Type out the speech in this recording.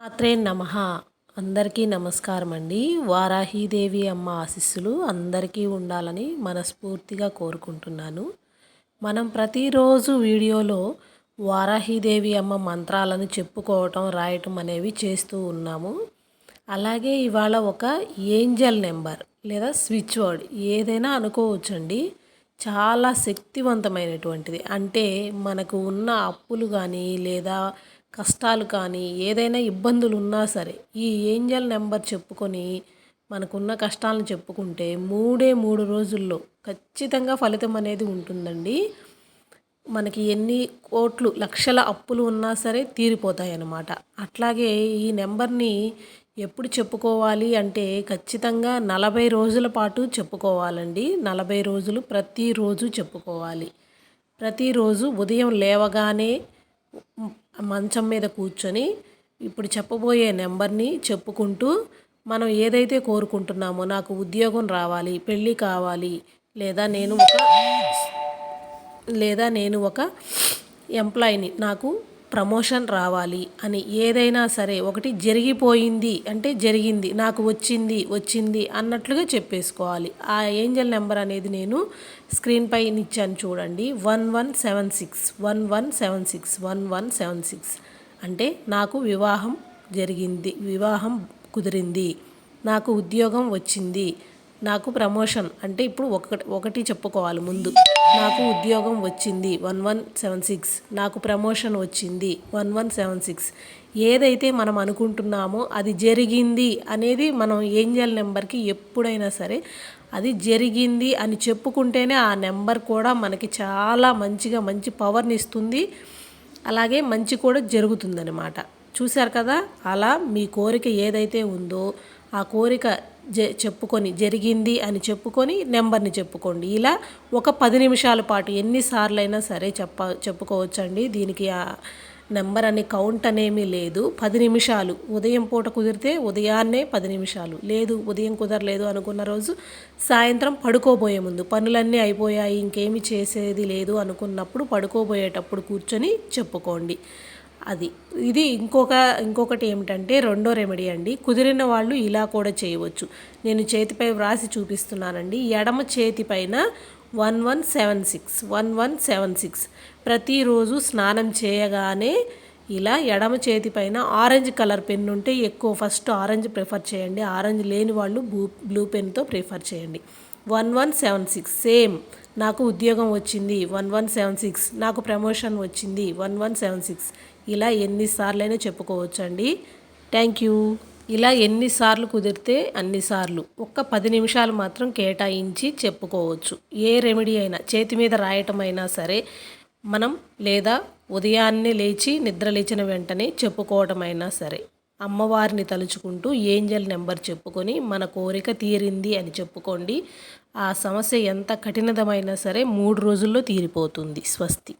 అత్రే నమ. అందరికీ నమస్కారం అండి వారాహీదేవి అమ్మ ఆశీస్సులు అందరికీ ఉండాలని మనస్ఫూర్తిగా కోరుకుంటున్నాను. మనం ప్రతిరోజు వీడియోలో వారాహీదేవి అమ్మ మంత్రాలను చెప్పుకోవటం రాయటం అనేవి చేస్తూ ఉన్నాము. అలాగే ఇవాళ ఒక ఏంజల్ నెంబర్ లేదా స్విచ్ వర్డ్ ఏదైనా అనుకోవచ్చండి. చాలా శక్తివంతమైనటువంటిది. అంటే మనకు ఉన్న అప్పులు కానీ లేదా కష్టాలు కానీ ఏదైనా ఇబ్బందులు ఉన్నా సరే ఈ ఏంజల్ నెంబర్ చెప్పుకొని మనకున్న కష్టాలను చెప్పుకుంటే మూడే మూడు రోజుల్లో ఖచ్చితంగా ఫలితం అనేది ఉంటుందండి. మనకి ఎన్ని కోట్లు లక్షల అప్పులు ఉన్నా సరే తీరిపోతాయి అన్నమాట అట్లాగే ఈ నెంబర్ని ఎప్పుడు చెప్పుకోవాలి అంటే ఖచ్చితంగా నలభై రోజుల పాటు చెప్పుకోవాలండి. నలభై రోజులు ప్రతిరోజు చెప్పుకోవాలి. ప్రతిరోజు ఉదయం లేవగానే మంచం మీద కూర్చొని ఇప్పుడు చెప్పబోయే నెంబర్ని చెప్పుకుంటూ మనం ఏదైతే కోరుకుంటున్నామో నాకు ఉద్యోగం రావాలి పెళ్ళి కావాలి లేదా నేను ఒక లేదా నేను ఒక ఎంప్లాయీని నాకు ప్రమోషన్ రావాలి అని ఏదైనా సరే ఒకటి జరిగిపోయింది అంటే జరిగింది నాకు వచ్చింది వచ్చింది అన్నట్లుగా చెప్పేసుకోవాలి. ఆ ఏంజల్ నెంబర్ అనేది నేను స్క్రీన్ పైన ఇచ్చాను చూడండి. One one seven six one one seven six one one seven six. అంటే నాకు వివాహం జరిగింది వివాహం కుదిరింది నాకు ఉద్యోగం వచ్చింది. నాకు ప్రమోషన్ అంటే ఇప్పుడు ఒకటి ఒకటి చెప్పుకోవాలి ముందు. నాకు ఉద్యోగం వచ్చింది వన్ వన్ సెవెన్ సిక్స్. నాకు ప్రమోషన్ వచ్చింది వన్ వన్ సెవెన్ సిక్స్. ఏదైతే మనం అనుకుంటున్నామో అది జరిగింది అనేది మనం ఏంజల్ నెంబర్కి ఎప్పుడైనా సరే అది జరిగింది అని చెప్పుకుంటేనే ఆ నెంబర్ కూడా మనకి చాలా మంచిగా మంచి పవర్ని ఇస్తుంది. అలాగే మంచి కూడా జరుగుతుందనమాట చూశారు కదా? అలా మీ కోరిక ఏదైతే ఉందో ఆ కోరిక జ చెప్పుకొని జరిగింది అని చెప్పుకొని నెంబర్ని చెప్పుకోండి. ఇలా ఒక పది నిమిషాల పాటు ఎన్నిసార్లు అయినా సరే చెప్ప చెప్పుకోవచ్చండి. దీనికి ఆ నెంబర్ అని కౌంట్ అనేమీ లేదు. పది నిమిషాలు. ఉదయం పూట కుదిరితే ఉదయాన్నే పది నిమిషాలు. లేదు ఉదయం కుదరలేదు అనుకున్న రోజు సాయంత్రం పడుకోబోయే ముందు. పనులన్నీ అయిపోయాయి ఇంకేమి చేసేది లేదు అనుకున్నప్పుడు పడుకోబోయేటప్పుడు కూర్చొని చెప్పుకోండి. అది. ఇది ఇంకొక ఇంకొకటి ఏమిటంటే రెండో రెమెడీ అండి. కుదిరిన వాళ్ళు ఇలా కూడా చేయవచ్చు. నేను చేతిపై వ్రాసి చూపిస్తున్నానండి. ఎడమ చేతి పైన one one seven six one one seven six. ప్రతిరోజు స్నానం చేయగానే ఇలా ఎడమ చేతి పైన ఆరెంజ్ కలర్ పెన్ ఉంటే ఎక్కువ ఫస్ట్ ఆరెంజ్ ప్రిఫర్ చేయండి. ఆరెంజ్ లేని వాళ్ళు బ్లూ బ్లూ పెన్తో ప్రిఫర్ చేయండి. One one seven six same. నాకు ఉద్యోగం వచ్చింది వన్ వన్ సెవెన్ సిక్స్. నాకు ప్రమోషన్ వచ్చింది వన్ వన్ సెవెన్ సిక్స్. ఇలా ఎన్నిసార్లైనా చెప్పుకోవచ్చండి. Thank you. ఇలా ఎన్నిసార్లు కుదిరితే అన్నిసార్లు ఒక్క పది నిమిషాలు మాత్రం కేటాయించి చెప్పుకోవచ్చు. ఏ రెమెడీ అయినా చేతి మీద రాయటం అయినా సరే మనం లేదా ఉదయాన్నే లేచి నిద్ర లేచిన వెంటనే చెప్పుకోవటం అయినా సరే. అమ్మవారిని తలుచుకుంటూ ఏంజల్ నెంబర్ చెప్పుకొని మన కోరిక తీరింది అని చెప్పుకోండి. ఆ సమస్య ఎంత కఠినమైనా సరే మూడు రోజుల్లో తీరిపోతుంది. స్వస్తి.